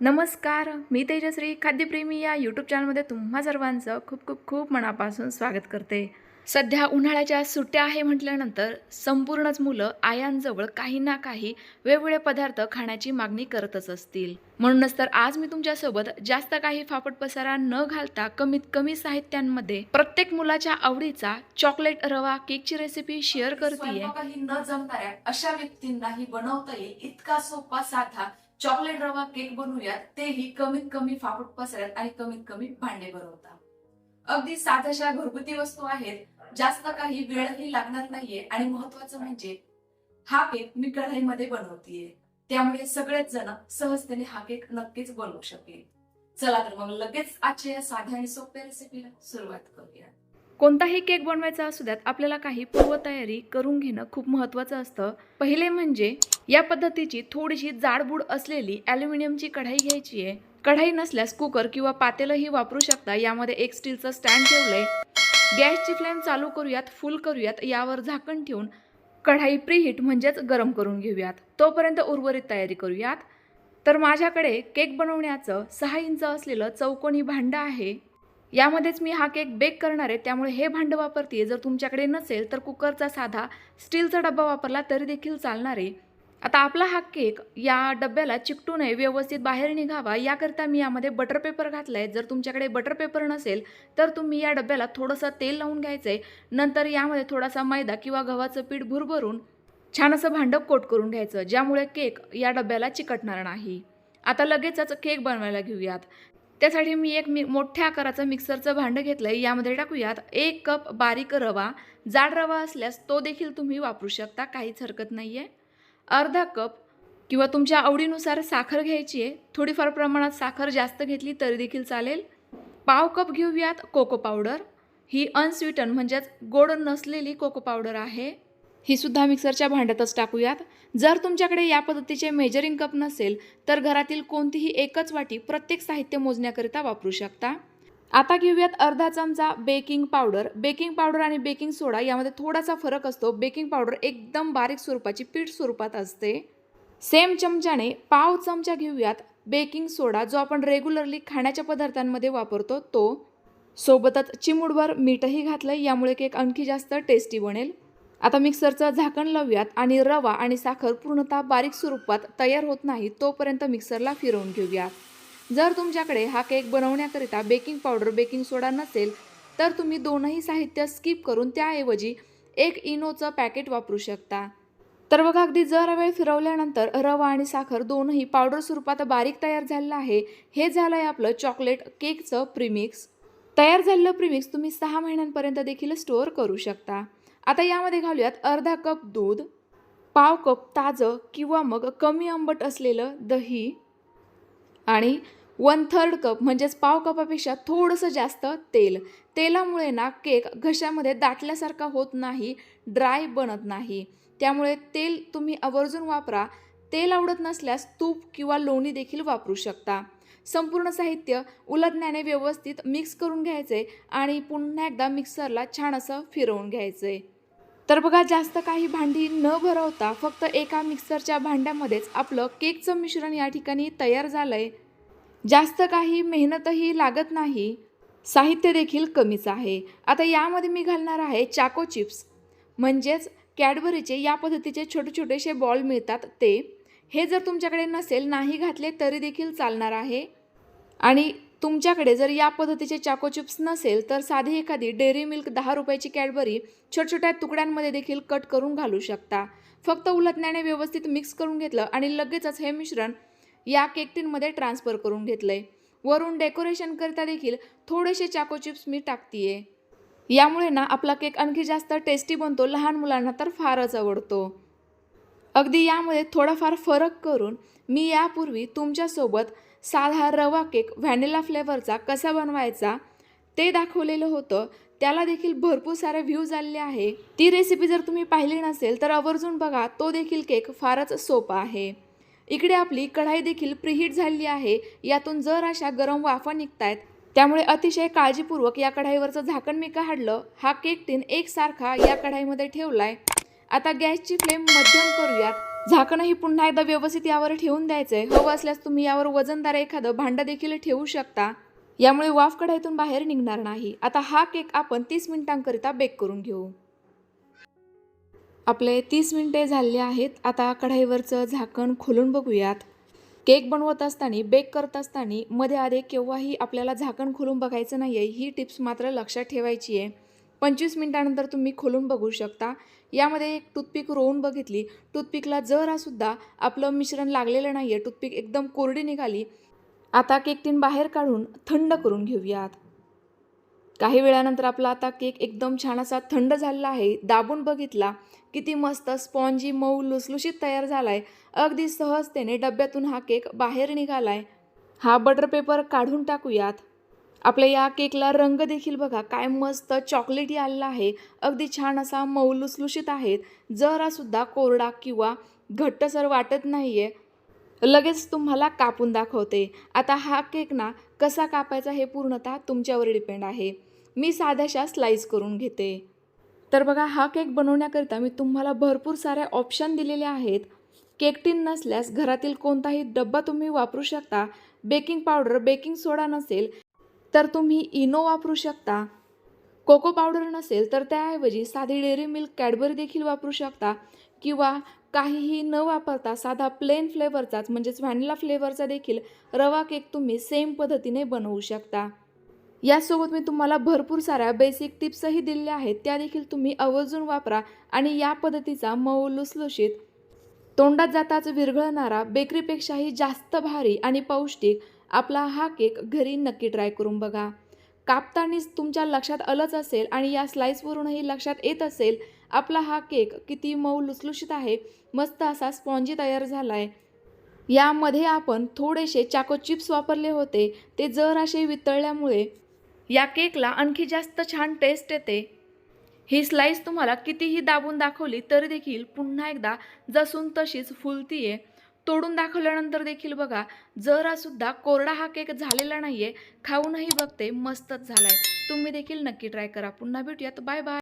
नमस्कार मी तेजश्री खाद्यप्रेमी या यूट्यूब चॅनलमध्ये तुम्हा सर्वांचं खूप खूप खूप मनापासून स्वागत करते. सध्या उन्हाळ्याच्या सुट्ट्या आहे म्हटल्यानंतर संपूर्णच मुलं आयांजवळ काही ना काही वेगवेगळे पदार्थ खाण्याची मागणी करतच असतील. म्हणूनच तर आज मी तुमच्यासोबत जास्त काही फापट पसारा न घालता कमीत कमी साहित्यांमध्ये प्रत्येक मुलाच्या आवडीचा चॉकलेट रवा केकची रेसिपी शेअर करते न जमणाऱ्या अशा व्यक्तींनाही बनवता येईल इतका सोपा साधा चॉकलेट रवा केक बनवूयात तेही कमीत कमी फापट पसऱ्यात आणि कमीत कमी भांडे बनवतात अगदी साध्याशा घरगुती वस्तू आहेत जास्त काही वेळही लागणार नाहीये आणि महत्वाचं म्हणजे हा केक मी कढाईमध्ये बनवतीये. त्यामुळे सगळेच जण सहजतेने हा केक नक्कीच बनवू शकेल. चला तर मग लगेच आजच्या या साध्या आणि सोप्या रेसिपीला सुरुवात करूया. कोणताही केक बनवायचा असू द्यात आपल्याला काही पूर्वतयारी करून घेणं खूप महत्त्वाचं असतं. पहिले म्हणजे या पद्धतीची थोडीशी जाडबूड असलेली ॲल्युमिनियमची कढाई घ्यायची आहे. कढाई नसल्यास कुकर किंवा पातेलंही वापरू शकता. यामध्ये एक स्टीलचं स्टँड ठेवलंय. गॅसची फ्लेम चालू करूयात फुल करूयात यावर झाकण ठेवून कढाई प्रीहीट म्हणजेच गरम करून घेऊयात. तोपर्यंत उर्वरित तयारी करूयात. तर माझ्याकडे केक बनवण्याचं सहा इंच असलेलं चौकोनी भांडं आहे. यामध्येच मी हा केक बेक करणार आहे त्यामुळे हे भांडं वापरते जर तुमच्याकडे नसेल तर कुकरचा साधा स्टीलचा डब्बा वापरला तरी देखील चालणार आहे. आता आपला हा केक या डब्याला चिकटू नये व्यवस्थित बाहेर निघावा याकरता मी यामध्ये बटर पेपर घातला आहे जर तुमच्याकडे बटर पेपर नसेल तर तुम्ही या डब्याला थोडंसं तेल लावून घ्यायचं आहे नंतर यामध्ये थोडासा मैदा किंवा गव्हाचं पीठ भुरभरून छान असं भांडं कोट करून घ्यायचं ज्यामुळे केक या डब्याला चिकटणार नाही. आता लगेचच केक बनवायला घेऊयात. त्यासाठी मी एक मी मोठ्या आकाराचं मिक्सरचं भांडं घेतलं आहे यामध्ये टाकूयात एक कप बारीक रवा. जाड रवा असल्यास तो देखील तुम्ही वापरू शकता काहीच हरकत नाही आहे अर्धा कप किंवा तुमच्या आवडीनुसार साखर घ्यायची आहे. थोडीफार प्रमाणात साखर जास्त घेतली तरी देखील चालेल. पाव कप घेऊयात कोको पावडर. ही अनस्वीटन म्हणजेच गोड नसलेली कोको पावडर आहे. ही सुद्धा मिक्सरच्या भांड्यातच टाकूयात. जर तुमच्याकडे या पद्धतीचे मेजरिंग कप नसेल तर घरातील कोणतीही एकच वाटी प्रत्येक साहित्य मोजण्याकरिता वापरू शकता. आता घेऊयात अर्धा चमचा बेकिंग पावडर. बेकिंग पावडर आणि बेकिंग सोडा यामध्ये थोडासा फरक असतो. बेकिंग पावडर एकदम बारीक स्वरूपाची पीठ स्वरूपात असते. सेम चमच्याने पाव चमचा घेऊयात बेकिंग सोडा जो आपण रेग्युलरली खाण्याच्या पदार्थांमध्ये वापरतो तो. सोबतच चिमूडभर मीठही घातलं यामुळे केक आणखी जास्त टेस्टी बनेल. आता मिक्सरचं झाकण लावूयात आणि रवा आणि साखर पूर्णतः बारीक स्वरूपात तयार होत नाही तोपर्यंत मिक्सरला फिरवून घेऊयात जर तुमच्याकडे हा केक बनवण्याकरिता बेकिंग पावडर बेकिंग सोडा नसेल तर तुम्ही दोनही साहित्य स्किप करून त्याऐवजी एक इनोचं पॅकेट वापरू शकता. तर बघा अगदी जरा वेळ फिरवल्यानंतर रवा आणि साखर दोनही पावडर स्वरूपात बारीक तयार झालेलं आहे. हे झालं आहे आपलं चॉकलेट केकचं प्रीमिक्स. तयार झालेलं प्रीमिक्स तुम्ही सहा महिन्यांपर्यंत देखील स्टोअर करू शकता. आता यामध्ये घालूयात अर्धा कप दूध पाव कप ताजं किंवा मग कमी आंबट असलेलं दही आणि वन थर्ड कप म्हणजेच पाव कपापेक्षा थोडंसं जास्त तेल. तेलामुळे ना केक घशामध्ये दाटल्यासारखा होत नाही ड्राय बनत नाही. त्यामुळे तेल तुम्ही आवर्जून वापरा. तेल आवडत नसल्यास तूप किंवा लोणी देखील वापरू शकता. संपूर्ण साहित्य उलटण्याने व्यवस्थित मिक्स करून घ्यायचे आणि पुन्हा एकदा मिक्सरला छान असं फिरवून घ्यायचे. तर बघा जास्त काही भांडी न भरवता फक्त एका मिक्सरच्या भांड्यामध्येच आपलं केकचं मिश्रण या ठिकाणी तयार झालं आहे जास्त काही मेहनतही लागत नाही. साहित्य देखील कमीच आहे. आता यामध्ये मी घालणार आहे चाको चिप्स. म्हणजेच कॅडबरीचे या पद्धतीचे छोटे छोटेसे बॉल मिळतात ते. हे जर तुमच्याकडे नसेल नाही घातले तरी देखील चालणार आहे. आणि तुमच्याकडे जर या पद्धतीचे चाको चिप्स नसेल तर साधी एखादी डेअरी मिल्क दहा रुपयाची कॅडबरी छोट्या छोट्या तुकड्यांमध्ये देखील कट करून घालू शकता. फक्त उलटण्याने व्यवस्थित मिक्स करून घेतलं आणि लगेचच हे मिश्रण या केक टीनमध्ये ट्रान्सफर करून घेतलं आहे वरून डेकोरेशन करता देखील थोडेसे चाको चिप्स मी टाकतीये. यामुळे ना आपला केक आणखी जास्त टेस्टी बनतो लहान मुलांना तर फारच आवडतो. अगदी यामध्ये थोडाफार फरक करून मी यापूर्वी तुमच्यासोबत साधा रवा केक व्हॅनिला फ्लेवरचा कसा बनवायचा ते दाखवलेलं होतं. त्याला देखील भरपूर सारे व्ह्यूज आलेले आहे. ती रेसिपी जर तुम्ही पाहिली नसेल तर आवर्जून बघा तो देखील केक फारच सोपा आहे. इकडे आपली कढाई देखील प्रिहीट झालेली आहे. यातून जर अशा गरम वाफा निघतायत त्यामुळे अतिशय काळजीपूर्वक या कढाईवरचं झाकण मी काढलं. हा केक टीन एकसारखा या कढाईमध्ये ठेवलाय. आता गॅसची फ्लेम मध्यम करूयात. झाकणही पुन्हा एकदा व्यवस्थित यावर ठेवून द्यायचं आहे हवं असल्यास तुम्ही यावर वजनदार एखादं भांडं देखील ठेवू शकता. यामुळे वाफ कढाईतून बाहेर निघणार नाही. आता हा केक आपण तीस मिनिटांकरिता बेक करून घेऊ. आपले तीस मिनिटे झाले आहेत. आता कढाईवरचं झाकण खोलून बघूयात. केक बनवत असताना बेक करत असताना मध्ये आधे केव्हाही आपल्याला झाकण खोलून बघायचं नाही आहे ही टिप्स मात्र लक्षात ठेवायची आहे. पंचवीस मिनिटानंतर तुम्ही खोलून बघू शकता. यामध्ये एक टूथपिक रोवून बघितली. टूथपिकला जरासुद्धा आपलं मिश्रण लागलेलं नाही आहे टूथपिक एकदम कोरडी निघाली. आता केक टीन बाहेर काढून थंड करून घेऊयात. काही वेळानंतर आपला आता केक एकदम छान असा थंड झालेला आहे. दाबून बघितला किती मस्त स्पॉन्जी मऊ लुसलुशीत तयार आहे अगदी सहजतेने डब्यातून हा केक बाहेर निघाला आहे हा बटर पेपर काढून टाकूयात. आपल्या या केकला रंग देखील बघा काय मस्त चॉकलेटी आलेला आहे. अगदी छान असा मऊ लुसलुशीत आहेत. जरासुद्धा कोरडा किंवा घट्टसर वाटत नाही आहे लगेच तुम्हाला कापून दाखवते. आता हा केक ना कसा कापायचा हे पूर्णतः तुमच्यावर डिपेंड आहे. मी साध्याशा स्लाईस करून घेते. तर बघा हा केक बनवण्याकरिता मी तुम्हाला भरपूर सारे ऑप्शन दिलेले आहेत. केक टीन नसल्यास घरातील कोणताही डब्बा तुम्ही वापरू शकता. बेकिंग पावडर बेकिंग सोडा नसेल तर तुम्ही इनो वापरू शकता. कोको पावडर नसेल तर त्याऐवजी साधी डेअरी मिल्क कॅडबरी देखील वापरू शकता. किंवा काहीही न वापरता साधा प्लेन फ्लेवरचाच म्हणजेच व्हॅनिला फ्लेवरचा देखील रवा केक तुम्ही सेम पद्धतीने बनवू शकता. यासोबत मी तुम्हाला भरपूर साऱ्या बेसिक टिप्सही दिलेल्या आहेत. त्या देखील तुम्ही आवर्जून वापरा आणि या पद्धतीचा मऊ लुसलुशीत तोंडात जाताच विरघळणारा बेकरीपेक्षाही जास्त भारी आणि पौष्टिक आपला हा केक घरी नक्की ट्राय करून बघा. कापतानीच तुमच्या लक्षात आलंच असेल आणि या स्लाईसवरूनही लक्षात येत असेल आपला हा केक किती मऊ लुसलुशीत आहे मस्त असा स्पॉन्जी तयार झाला आहे यामध्ये आपण थोडेसे चाको चिप्स वापरले होते. ते जर असे वितळल्यामुळे या केकला आणखी जास्त छान टेस्ट येते. ही स्लाईस तुम्हाला कितीही दाबून दाखवली तरी देखील पुन्हा एकदा जसून तशीच फुलतीये. तोडून दाखवल्यानंतर देखील बघा जरासुद्धा कोरडा हा केक झालेला नाही आहे खाऊनही बघते मस्तच झाला आहे तुम्ही देखील नक्की ट्राय करा. पुन्हा भेटूयात. Bye bye